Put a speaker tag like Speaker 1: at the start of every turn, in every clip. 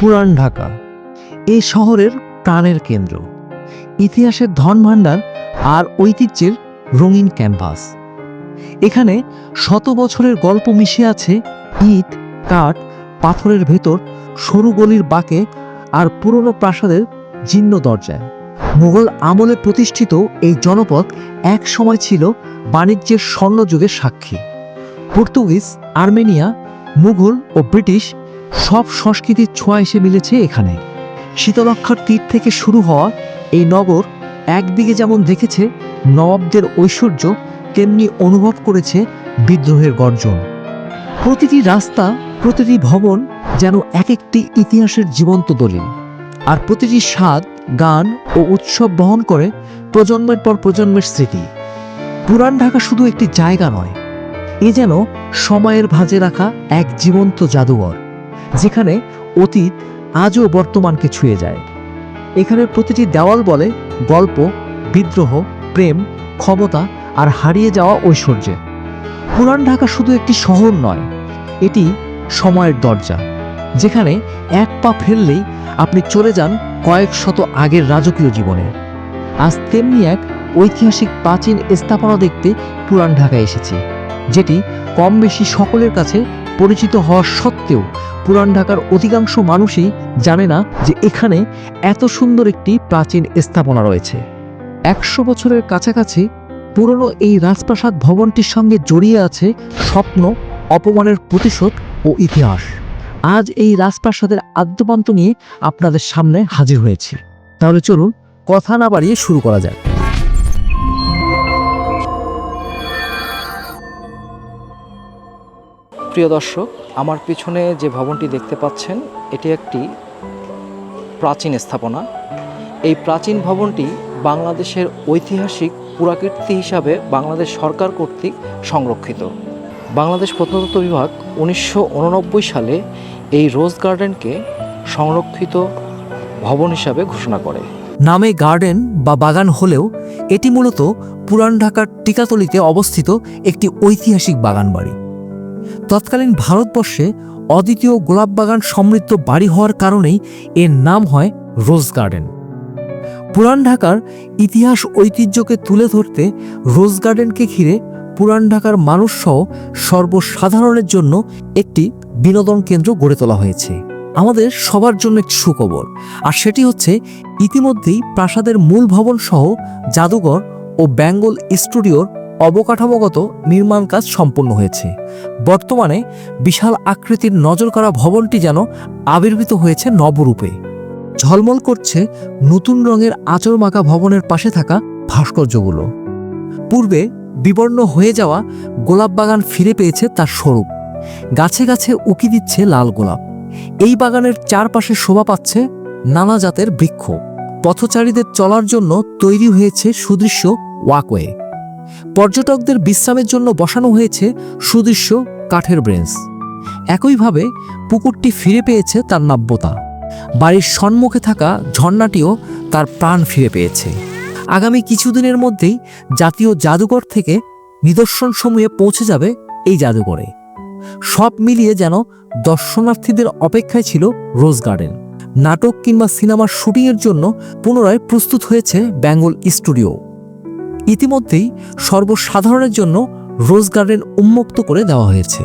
Speaker 1: পুরান ঢাকা এই শহরের প্রাণের কেন্দ্র। ইতিহাসের ধন ভাণ্ডার আর ঐতিহ্যের রঙিন ক্যানভাস। এখানে শত বছরের গল্প মিশে আছে ইট, কাঠ, পাথরের ভেতর, সরু গলির বাঁকে আর পুরনো প্রাসাদের জীর্ণ দরজায়। মুঘল আমলে প্রতিষ্ঠিত এই জনপদ এক সময় ছিল বাণিজ্যের স্বর্ণযুগের সাক্ষী। পর্তুগিজ, আর্মেনিয়া, মুঘল ও ব্রিটিশ সব সংস্কৃতির ছোঁয়া এসে মিলেছে এখানে। শীতলক্ষার তীর থেকে শুরু হওয়া এই নগর একদিকে যেমন দেখেছে, নবাবদের ঐশ্বর্য, তেমনি অনুভব করেছে বিদ্রোহের গর্জন। প্রতিটি রাস্তা, প্রতিটি ভবন যেন এক একটি ইতিহাসের জীবন্ত দলিল। আর প্রতিটি স্বাদ, গান ও উৎসব বহন করে প্রজন্মের পর প্রজন্মের স্মৃতি। পুরান ঢাকা শুধু একটি জায়গা নয়, এ যেন সময়ের ভাঁজে রাখা এক জীবন্ত জাদুঘর। যেখানে অতীত আজও বর্তমানকে ছুঁয়ে যায়। এখানে প্রতিটি দেওয়াল বলে গল্প, বিদ্রোহ, প্রেম, ক্ষমতা আর হারিয়ে যাওয়া ঐশ্বর্যে। পুরান ঢাকা শুধু একটি শহর নয়, এটি সময়ের দরজা, যেখানে এক পা ফেললেই আপনি চলে যান কয়েক শত আগের রাজকীয় জীবনে। আজ তেমনি এক ঐতিহাসিক প্রাচীন স্থাপনা দেখতে পুরান ঢাকায় এসেছি, যেটি কম বেশি সকলের কাছে পরিচিত হওয়া সত্ত্বেও পুরান ঢাকার অধিকাংশ মানুষই জানে না যে এখানে এত সুন্দর একটি প্রাচীন স্থাপনা রয়েছে। একশো বছরের কাছাকাছি পুরনো এই রাজপ্রাসাদ ভবনটির সঙ্গে জড়িয়ে আছে স্বপ্ন, অপমানের প্রতিশোধ ও ইতিহাস। আজ এই রাজপ্রাসাদের আদ্যপান্ত নিয়ে আপনাদের সামনে হাজির হয়েছি। তাহলে চলুন, কথা না বাড়িয়ে শুরু করা যাক।
Speaker 2: প্রিয় দর্শক, আমার পিছনে যে ভবনটি দেখতে পাচ্ছেন, এটি একটি প্রাচীন স্থাপনা। এই প্রাচীন ভবনটি বাংলাদেশের ঐতিহাসিক পুরাকীর্তি হিসাবে বাংলাদেশ সরকার কর্তৃক সংরক্ষিত। বাংলাদেশ প্রত্নতত্ত্ব বিভাগ উনিশশো উননব্বই সালে এই রোজ গার্ডেনকে সংরক্ষিত ভবন হিসাবে ঘোষণা করে।
Speaker 1: নামে গার্ডেন বা বাগান হলেও এটি মূলত পুরান ঢাকার টিকাতলিতে অবস্থিত একটি ঐতিহাসিক বাগান বাড়ি তৎকালীন ভারতবর্ষে অদ্বিতীয় গোলাপ বাগান সমৃদ্ধ বাড়ি হওয়ার কারণেই এর নাম হয় রোজ গার্ডেন। পুরান ঢাকার ইতিহাস ঐতিহ্যকে তুলে ধরতে রোজ গার্ডেনকে ঘিরে পুরান ঢাকার মানুষসহ সর্বসাধারণের জন্য একটি বিনোদন কেন্দ্র গড়ে তোলা হয়েছে। আমাদের সবার জন্য একটি সুখবর, আর সেটি হচ্ছে ইতিমধ্যেই প্রাসাদের মূল ভবন সহ জাদুঘর ও বেঙ্গল স্টুডিওর অবকাঠামোগত নির্মাণ কাজ সম্পন্ন হয়েছে। বর্তমানে বিশাল আকৃতির নজর করা ভবনটি যেন আবির্ভূত হয়েছে নবরূপে। ঝলমল করছে নতুন রঙের আচর মাখা ভবনের পাশে থাকা ভাস্কর্যগুলো। পূর্বে বিবর্ণ হয়ে যাওয়া গোলাপ বাগান ফিরে পেয়েছে তার স্বরূপ। গাছে গাছে উকি দিচ্ছে লাল গোলাপ। এই বাগানের চারপাশে শোভা পাচ্ছে নানা জাতের বৃক্ষ। পথচারীদের চলার জন্য তৈরি হয়েছে সুদৃশ্য ওয়াকওয়ে। পর্যটকদের বিশ্রামের জন্য বসানো হয়েছে সুদৃশ্য কাঠের ব্রেঞ্চ। একইভাবে পুকুরটি ফিরে পেয়েছে তার নাব্যতা। বাড়ির সম্মুখে থাকা ঝর্ণাটিও তার প্রাণ ফিরে পেয়েছে। আগামী কিছুদিনের মধ্যেই জাতীয় জাদুঘর থেকে নিদর্শন সমূহে পৌঁছে যাবে এই জাদুঘরে। সব মিলিয়ে যেন দর্শনার্থীদের অপেক্ষায় ছিল রোজ গার্ডেন। নাটক কিংবা সিনেমার শুটিংয়ের জন্য পুনরায় প্রস্তুত হয়েছে বেঙ্গল স্টুডিও। ইতিমধ্যেই সর্বসাধারণের জন্য রোজ গার্ডেন উন্মুক্ত করে দেওয়া হয়েছে।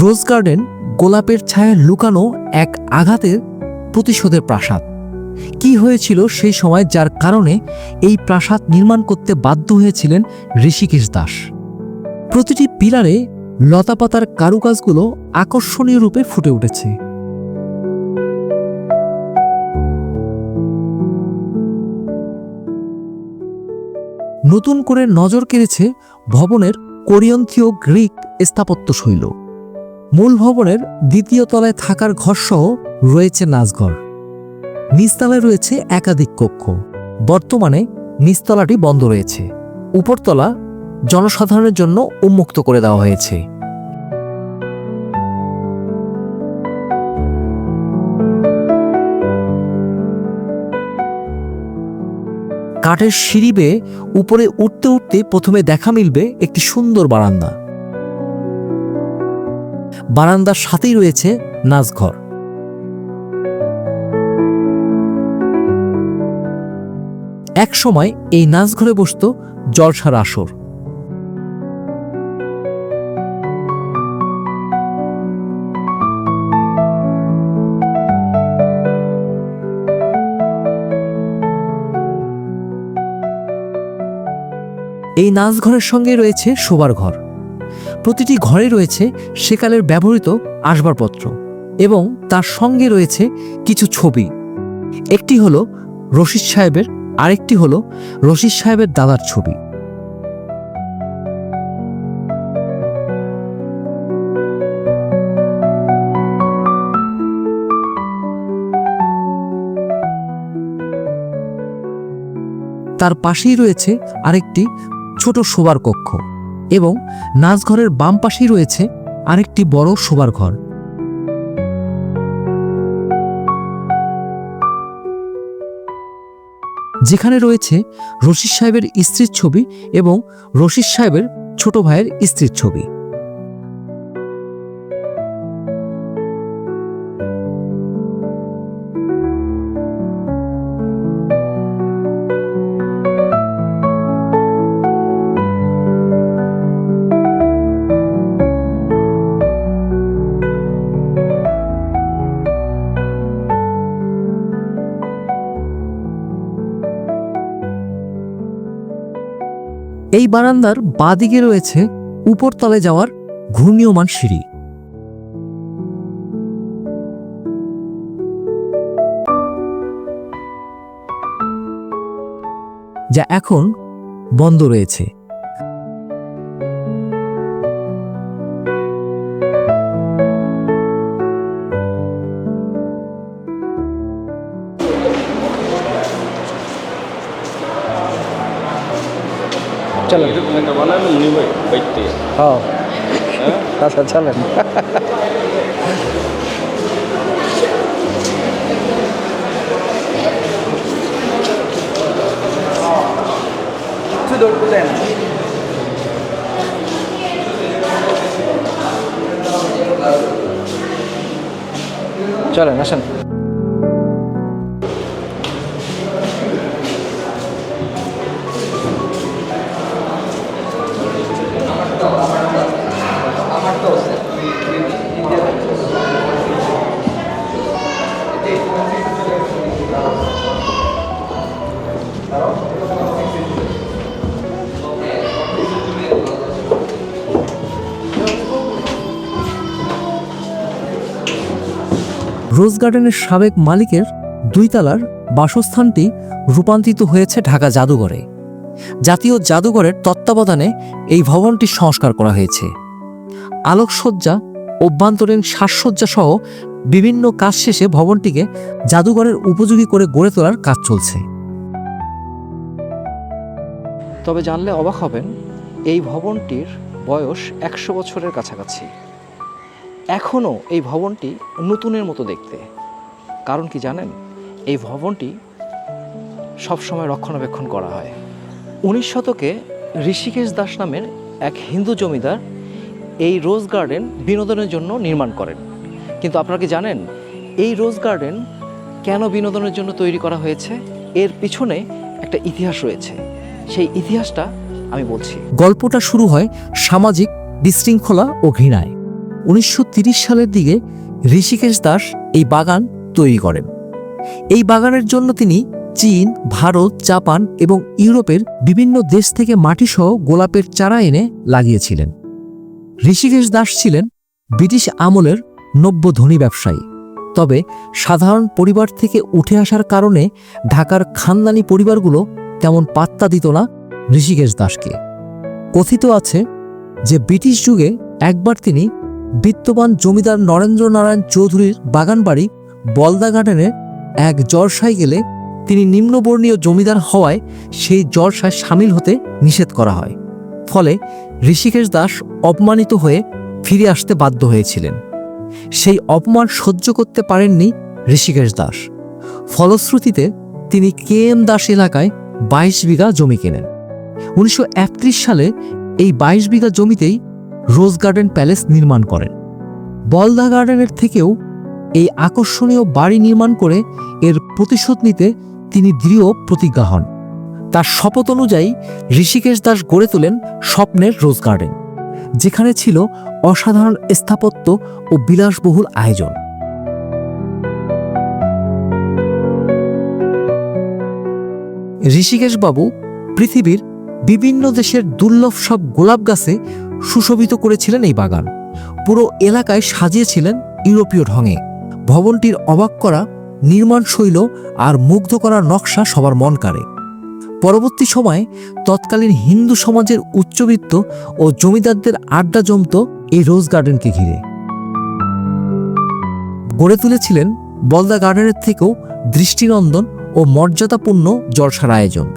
Speaker 1: রোজ গার্ডেন গোলাপের ছায়ায় লুকানো এক আঘাতের প্রতিশোধের প্রাসাদ। কি হয়েছিল সেই সময় যার কারণে এই প্রাসাদ নির্মাণ করতে বাধ্য হয়েছিলেন ঋষিকেশ দাস। প্রতিটি পিলারে লতাপাতার কারুকাজগুলো আকর্ষণীয় রূপে ফুটে উঠেছে। নতুন করে নজর কেড়েছে ভবনের কোরিয়ন্থীয় গ্রিক স্থাপত্য শৈল। মূল ভবনের দ্বিতীয় তলায় থাকার ঘরসহ রয়েছে নাচঘর। নিচতলায় রয়েছে একাধিক কক্ষ। বর্তমানে নিচতলাটি বন্ধ রয়েছে। উপরতলা জনসাধারণের জন্য উন্মুক্ত করে দেওয়া হয়েছে। কাঠের সিঁড়ি বেয়ে উপরে উঠতে উঠতে প্রথমে দেখা মিলবে একটি সুন্দর বারান্দা। বারান্দার সাথেই রয়েছে নাচঘর। এক সময় এই নাচঘরে বসত জলসার আসর। এই নাচঘরের সঙ্গে রয়েছে শোবার ঘর। প্রতিটি ঘরে রয়েছে সেকালের ব্যবহৃত আসবাবপত্র এবং তার সঙ্গে রয়েছে কিছু ছবি। একটি হলো রশিদ সাহেবের, আরেকটি হলো রশিদ সাহেবের দাদার ছবি। তার পাশেই রয়েছে আরেকটি ছোট শোবার কক্ষ এবং নাচঘরের বাম পাশেই রয়েছে আরেকটি বড় শোবার ঘর। যেখানে রয়েছে রশিদ সাহেবের স্ত্রীর ছবি এবং রশিদ সাহেবের ছোট ভাইয়ের স্ত্রীর ছবি। বারান্দার বাদিকে রয়েছে উপরতলে যাওয়ার ঘূর্ণীয়মান সিঁড়ি। যা এখন বন্ধ রয়েছে।
Speaker 3: একটা মনি ভাই বাইতে।
Speaker 2: হ্যাঁ? আচ্ছা চলেন। চলেন আসেন।
Speaker 1: রোজ গার্ডেনের সাবেক মালিকের দুই তালার বাসস্থানটি রূপান্তরিত হয়েছে ঢাকা জাদুঘরে। জাতীয় জাদুঘরের তত্ত্বাবধানে এই ভবনটি সংস্কার করা হয়েছে। আলোকসজ্জা, অভ্যন্তরীণ সাজসজ্জা সহ বিভিন্ন কাজ শেষে ভবনটিকে জাদুঘরের উপযোগী করে গড়ে তোলার কাজ চলছে।
Speaker 2: তবে জানলে অবাক হবেন, এই ভবনটির বয়স একশো বছরের কাছাকাছি। এখনও এই ভবনটি নতুনের মতো দেখতে। কারণ কি জানেন? এই ভবনটি সবসময় রক্ষণাবেক্ষণ করা হয়। উনিশ শতকে ঋষিকেশ দাস নামের এক হিন্দু জমিদার এই রোজ গার্ডেন বিনোদনের জন্য নির্মাণ করেন। কিন্তু আপনারা কি জানেন, এই রোজ গার্ডেন কেন বিনোদনের জন্য তৈরি করা হয়েছে? এর পিছনে একটা ইতিহাস রয়েছে। সেই ইতিহাসটা আমি বলছি।
Speaker 1: গল্পটা শুরু হয় সামাজিক বিশৃঙ্খলা ও ঘৃণায়। উনিশশো সালের দিকে ঋষিকেশ দাস এই বাগান তৈরি করেন। এই বাগানের জন্য তিনি চীন, ভারত, জাপান এবং ইউরোপের বিভিন্ন দেশ থেকে মাটিসহ গোলাপের চারা এনে লাগিয়েছিলেন। ঋষিকেশ দাস ছিলেন ব্রিটিশ আমলের নব্য ধনী ব্যবসায়ী। তবে সাধারণ পরিবার থেকে উঠে আসার কারণে ঢাকার খানদানি পরিবারগুলো তেমন পাত্তা দিত না ঋষিকেশ দাসকে। কথিত আছে যে ব্রিটিশ যুগে একবার তিনি বিত্তবান জমিদার নরেন্দ্র নারায়ণ চৌধুরীর বাগানবাড়ি বলদা গার্ডেনে এক জলসায় গেলে তিনি নিম্নবর্ণীয় জমিদার হওয়ায় সেই জলসায় সামিল হতে নিষেধ করা হয়। ফলে ঋষিকেশ দাস অপমানিত হয়ে ফিরে আসতে বাধ্য হয়েছিলেন। সেই অপমান সহ্য করতে পারেননি ঋষিকেশ দাস। ফলশ্রুতিতে তিনি কে এম দাস এলাকায় বাইশ বিঘা জমি কেনেন। উনিশশো একত্রিশ সালে এই বাইশ বিঘা জমিতেই রোজ গার্ডেন প্যালেস নির্মাণ করেন। বলদা গার্ডেনের থেকেও এই আকর্ষণীয় বাড়ি নির্মাণ করে এর প্রতিশোধ নিতে তিনি দৃঢ় প্রতিজ্ঞা হন। তার শপথ অনুযায়ী ঋষিকেশ দাস গড়ে তোলেন স্বপ্নের রোজ গার্ডেন, যেখানে ছিল অসাধারণ স্থাপত্য ও বিলাসবহুল আয়োজন। ঋষিকেশ বাবু পৃথিবীর বিভিন্ন দেশের দুর্লভ সব গোলাপ গাছে সুশোভিত করেছিলেন এই বাগান। পুরো এলাকায় সাজিয়েছিলেন ইউরোপীয় ঢঙে। ভবনটির অবাক করা, নির্মাণ শৈল আর মুগ্ধ করা নকশা সবার মন কাড়ে। পরবর্তী সময়ে তৎকালীন হিন্দু সমাজের উচ্চবিত্ত ও জমিদারদের আড্ডা জমত এই রোজ গার্ডেনকে ঘিরে। গড়ে তুলেছিলেন বলদা গার্ডেনের থেকেও দৃষ্টিনন্দন ও মর্যাদাপূর্ণ জলসার আয়োজন।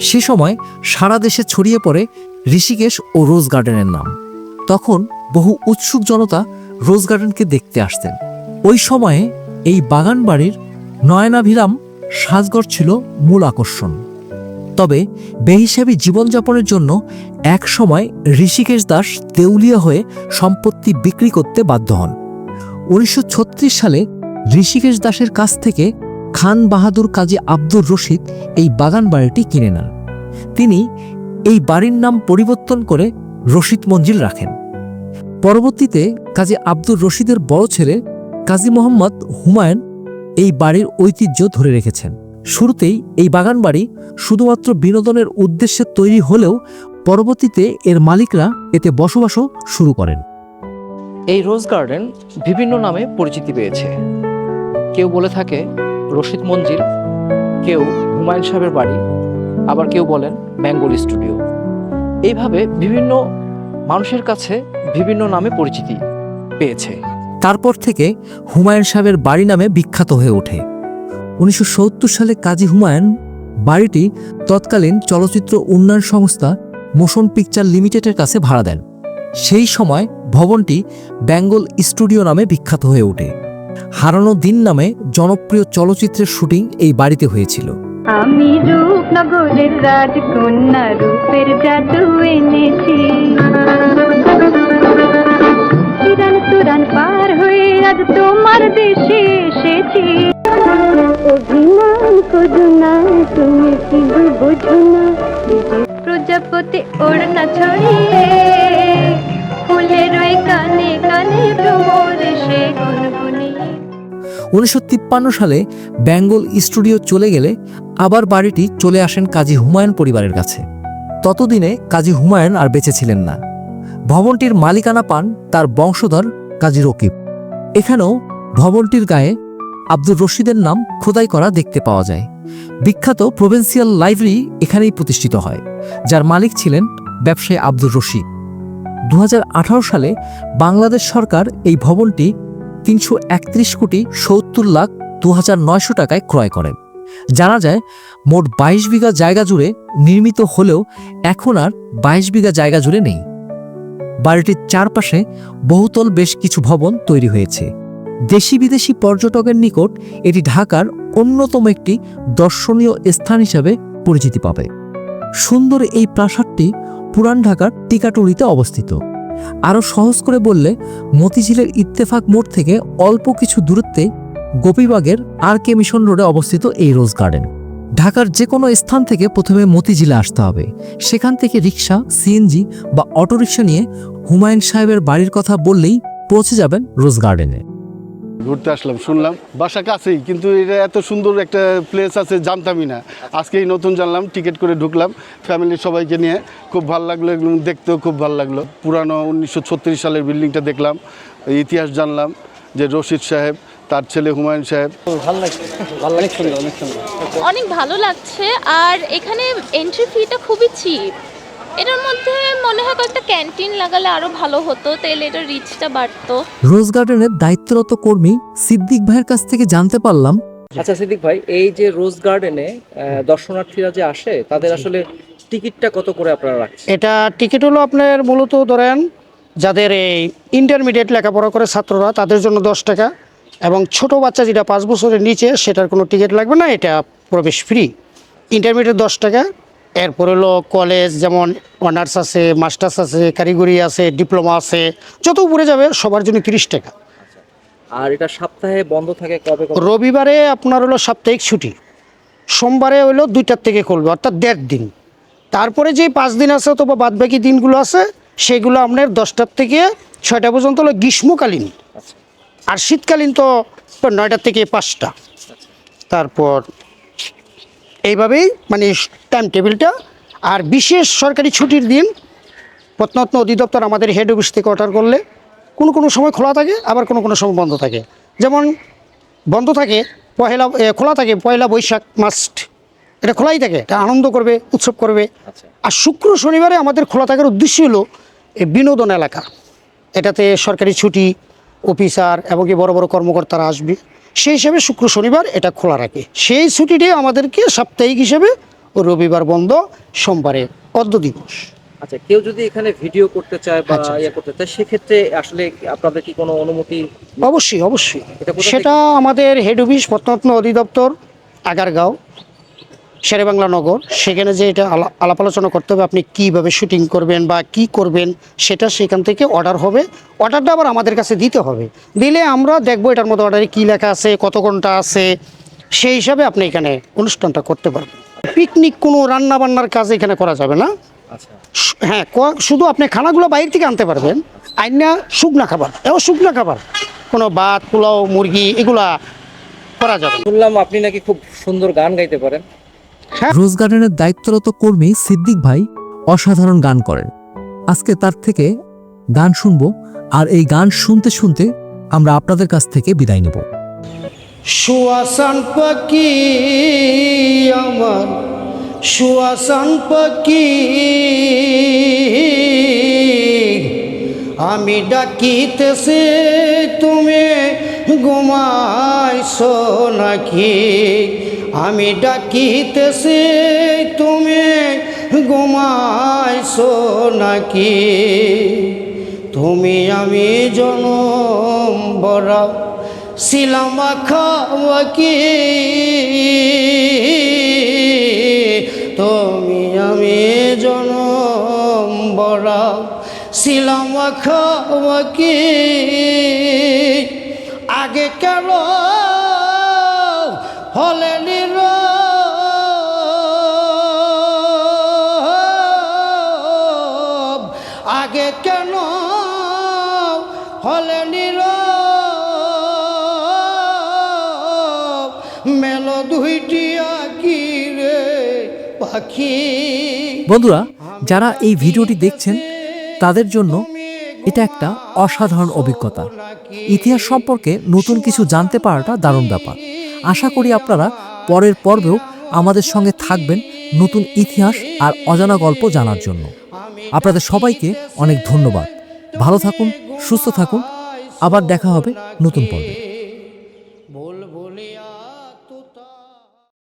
Speaker 1: সে সময় সারা দেশে ছড়িয়ে পড়ে ঋষিকেশ ও রোজ গার্ডেনের নাম। তখন বহু উৎসুক জনতা রোজ গার্ডেনকে দেখতে আসতেন। ওই সময়ে এই বাগান বাড়ির নয়নাভিরাম সাজগর ছিল মূল আকর্ষণ। তবে বেহিসাবি জীবনযাপনের জন্য এক সময় ঋষিকেশ দাস দেউলিয়া হয়ে সম্পত্তি বিক্রি করতে বাধ্য হন। উনিশশো ছত্রিশ সালে ঋষিকেশ দাসের কাছ থেকে খান বাহাদুর কাজী আব্দুর রশিদ এই বাগান বাড়িটি কিনে নেন। তিনি এই বাড়ির নাম পরিবর্তন করে রশিদ মঞ্জিল রাখেন। পরবর্তীতে কাজী আব্দুর রশিদের বড় ছেলে কাজী মোহাম্মদ হুমায়ুন এই বাড়ির ঐতিহ্য ধরে রেখেছেন। শুরুতেই এই বাগান বাড়ি শুধুমাত্র বিনোদনের উদ্দেশ্যে তৈরি হলেও পরবর্তীতে এর মালিকরা এতে বসবাসও শুরু করেন।
Speaker 2: এই রোজ গার্ডেন বিভিন্ন নামে পরিচিতি পেয়েছে। কেউ বলে থাকে রশিদ মঞ্জিল, কেউ হুমায়ুন সাহেবের বাড়ি, আবার কেউ বলেন বেঙ্গলি স্টুডিও। এইভাবে বিভিন্ন মানুষের কাছে বিভিন্ন নামে পরিচিতি পেয়েছে।
Speaker 1: তারপর থেকে হুমায়ুন সাহেবের বাড়ি নামে বিখ্যাত হয়ে ওঠে। উনিশশো সত্তর সালে কাজী হুমায়ুন বাড়িটি তৎকালীন চলচ্চিত্র উন্নয়ন সংস্থা মোশন পিকচার লিমিটেডের কাছে ভাড়া দেন। সেই সময় ভবনটি বেঙ্গল স্টুডিও নামে বিখ্যাত হয়ে ওঠে। হারানো দিন নামে জনপ্রিয় চলচ্চিত্রের শুটিং এই বাড়িতে হয়েছিল।
Speaker 4: আমি রূপনগরের রাজকন্যা রূপের জাদু এনেছি। সুরান পার হয়ে আজ তোমার দেশে এসেছি। অভিমান করো না, তুমি কি না। প্রজাপতি ওড়না ছড়িয়ে ফুলের ওই কানে কানে ভ্রমর সে গুনগুনিয়ে
Speaker 1: উনিশশো তিপ্পান্ন সালে বেঙ্গল স্টুডিও চলে গেলে আবার বাড়িটি চলে আসেন কাজী হুমায়ুন পরিবারের কাছে। ততদিনে কাজী হুমায়ুন আর বেঁচে ছিলেন না। ভবনটির মালিকানা পান তার বংশধর কাজী রকিব। এখানেও ভবনটির গায়ে আব্দুর রশিদের নাম খোদাই করা দেখতে পাওয়া যায়। বিখ্যাত প্রভিন্সিয়াল লাইব্রেরি এখানেই প্রতিষ্ঠিত হয়, যার মালিক ছিলেন ব্যবসায়ী আব্দুর রশিদ। দু হাজার আঠারো সালে বাংলাদেশ সরকার এই ভবনটি তিনশো একত্রিশ কোটি সত্তর লাখ দু হাজার নয়শো টাকায় ক্রয় করেন জানা যায়, মোট বাইশ বিঘা জায়গা জুড়ে নির্মিত হলেও এখন আর বাইশ বিঘা জায়গা জুড়ে নেই। বাড়িটির চারপাশে বহুতল বেশ কিছু ভবন তৈরি হয়েছে। দেশি বিদেশি পর্যটকের নিকট এটি ঢাকার অন্যতম একটি দর্শনীয় স্থান হিসাবে পরিচিতি পাবে। সুন্দর এই প্রাসাদটি পুরান ঢাকার টিকাটুলিতে অবস্থিত। আরও সহজ করে বললে, মতিঝিলের ইত্তেফাক মোড় থেকে অল্প কিছু দূরত্বে গোপীবাগের আর কে মিশন রোডে অবস্থিত এই রোজ গার্ডেন। ঢাকার যে কোনো স্থান থেকে প্রথমে মতিঝিলে আসতে হবে। সেখান থেকে রিক্সা সিএনজি বা অটোরিকশা নিয়ে হুমায়ুন সাহেবের বাড়ির কথা বললেই পৌঁছে যাবেন রোজ গার্ডেনে।
Speaker 5: ঘুরতে আসলাম শুনলাম। বাসা কাছেই কিন্তু এটা এত সুন্দর একটা প্লেস আছে জানতামই না। আজকেই নতুন জানলাম টিকিট করে ঢুকলাম। ফ্যামিলির সবাইকে নিয়ে খুব ভালো লাগল এগুলো দেখতেও খুব ভালো লাগল। পুরানো উনিশশো ছত্রিশ সালের বিল্ডিংটা দেখলাম ইতিহাস জানলাম যে রশিদ সাহেব তার ছেলে হুমায়ুন সাহেব।
Speaker 6: অনেক ভালো লাগছে আর এখানে এন্ট্রি ফিটা খুবই চিপ এটার মধ্যে মনে হয় কয়েকটা ক্যান্টিন লাগালে আরও ভালো হতো তাহলে এটা রিচটা বাড়তো।
Speaker 1: রোজ গার্ডেনের দায়িত্বরত কর্মী সিদ্দিক ভাইয়ের কাছ থেকে জানতে পারলাম।
Speaker 2: আচ্ছা সিদ্দিক ভাই এই যে রোজ গার্ডেনে দর্শনার্থীরা যে আসে তাদের আসলে টিকিটটা কত করে আপনারা রাখছেন?
Speaker 7: এটা টিকিট হলো আপনার মূলত ধরেন যাদের এই ইন্টারমিডিয়েট লেখাপড়া করে ছাত্ররা তাদের জন্য দশ টাকা এবং ছোট বাচ্চা যেটা পাঁচ বছরের নিচে সেটার কোনো টিকিট লাগবে না এটা প্রবেশ ফ্রি ইন্টারমিডিয়েট দশ টাকা এরপর হলো কলেজ যেমন অনার্স আছে মাস্টার্স আছে কারিগরি আছে ডিপ্লোমা আছে যত উপরে যাবে সবার জন্য তিরিশ টাকা।
Speaker 2: আর এটা সপ্তাহে বন্ধ থাকে কবে?
Speaker 7: রবিবারে আপনার হলো সাপ্তাহিক ছুটি সোমবারে হইল দুইটার থেকে খুলবে অর্থাৎ দেড় দিন। তারপরে যে পাঁচ দিন আছে অথবা বাদ বাকি দিনগুলো আছে সেগুলো আপনার দশটার থেকে ছয়টা পর্যন্ত হলো গ্রীষ্মকালীন। আর শীতকালীন তো নয়টার থেকে পাঁচটা। তারপর এইভাবেই মানে টাইম টেবিলটা আর বিশেষ সরকারি ছুটির দিন প্রত্নত্ন অধিদপ্তর আমাদের হেড অফিস থেকে অর্ডার করলে কোনো কোনো সময় খোলা থাকে আবার কোনো কোনো সময় বন্ধ থাকে। যেমন বন্ধ থাকে পহেলা এ, খোলা থাকে পয়লা বৈশাখ মাস্ট এটা খোলাই থাকে এটা আনন্দ করবে উৎসব করবে। আর শুক্র শনিবারে আমাদের খোলা থাকার উদ্দেশ্য হলো এই বিনোদন এলাকা। এটাতে সরকারি ছুটি অফিসার এবং কি বড় বড় কর্মকর্তারা আসবে। সেই হিসাবে শুক্র শনিবার এটা খোলা রাখে। সেই ছুটিটি আমাদেরকে সাপ্তাহিক হিসেবে ও রবিবার বন্ধ সোমবারে অর্ধ দিবস।
Speaker 2: আচ্ছা কেউ যদি এখানে ভিডিও করতে চায় বা
Speaker 7: আচ্ছা,
Speaker 2: ইয়ে করতে চায় সেক্ষেত্রে আসলে আপনাদের কি কোনো অনুমতি
Speaker 7: অবশ্যই অবশ্যই। সেটা আমাদের হেড অফিস প্রত্নরত্ন অধিদপ্তর আগারগাঁও। শেরেবাংলা নগর সেখানে যে এটা আলা- আলাপ আলোচনা করতে হবে আপনি কীভাবে শুটিং করবেন বা কি করবেন সেটা সেখান থেকে অর্ডার হবে। অর্ডারটা আবার আমাদের কাছে দিতে হবে। দিলে আমরা দেখব এটার মধ্যে অর্ডারে কী লেখা আছে কত ঘণ্টা আছে সেই হিসাবে আপনি এখানে অনুষ্ঠানটা করতে পারবেন। পিকনিক কোনো রান্না বান্নার কাজ এখানে করা যাবে না।
Speaker 2: আচ্ছা।
Speaker 7: হ্যাঁ শুধু আপনি খানাগুলো বাইরে থেকে আনতে পারবেন আইনা শুকনা খাবার এও শুকনা খাবার। কোনো ভাত পোলাও মুরগি এগুলা করা যাবে।
Speaker 2: শুনলাম আপনি নাকি খুব সুন্দর গান গাইতে পারেন।
Speaker 1: রোজ গার্ডেনের দায়িত্বরত কর্মী সিদ্দিক ভাই অসাধারণ গান করেন। আজকে তার থেকে গান শুনব আর এই গান শুনতে শুনতে আমরা আপনাদের কাছ থেকে বিদায় নেব।
Speaker 7: সুয়াসান পাখি আমার সুয়াসান পাখি আমি ডাকিতেছে তুমি ঘুমাইছো নাকি আমি ডাকিতেছে, তুমি ঘুমাইছো নাকি তুমি আমি জনম বরা ছিলাম খাওয়াকি তুমি আমি জনম বরা ছিলাম খাওয়াকি আগে কেন হলে নীরব আগে কেন হলে নীরব মেলো দুইটি আঁকি রে পাখি।
Speaker 1: বন্ধুরা, যারা এই ভিডিওটি দেখছেন, তাদের জন্য এটা একটা অসাধারণ অভিজ্ঞতা। ইতিহাস সম্পর্কে নতুন কিছু জানতে পারাটা দারুণ ব্যাপার। আশা করি আপনারা পরের পর্বেও আমাদের সঙ্গে থাকবেন নতুন ইতিহাস আর অজানা গল্প জানার জন্য। আপনাদের সবাইকে অনেক ধন্যবাদ। ভালো থাকুন, সুস্থ থাকুন। আবার দেখা হবে নতুন পর্বে।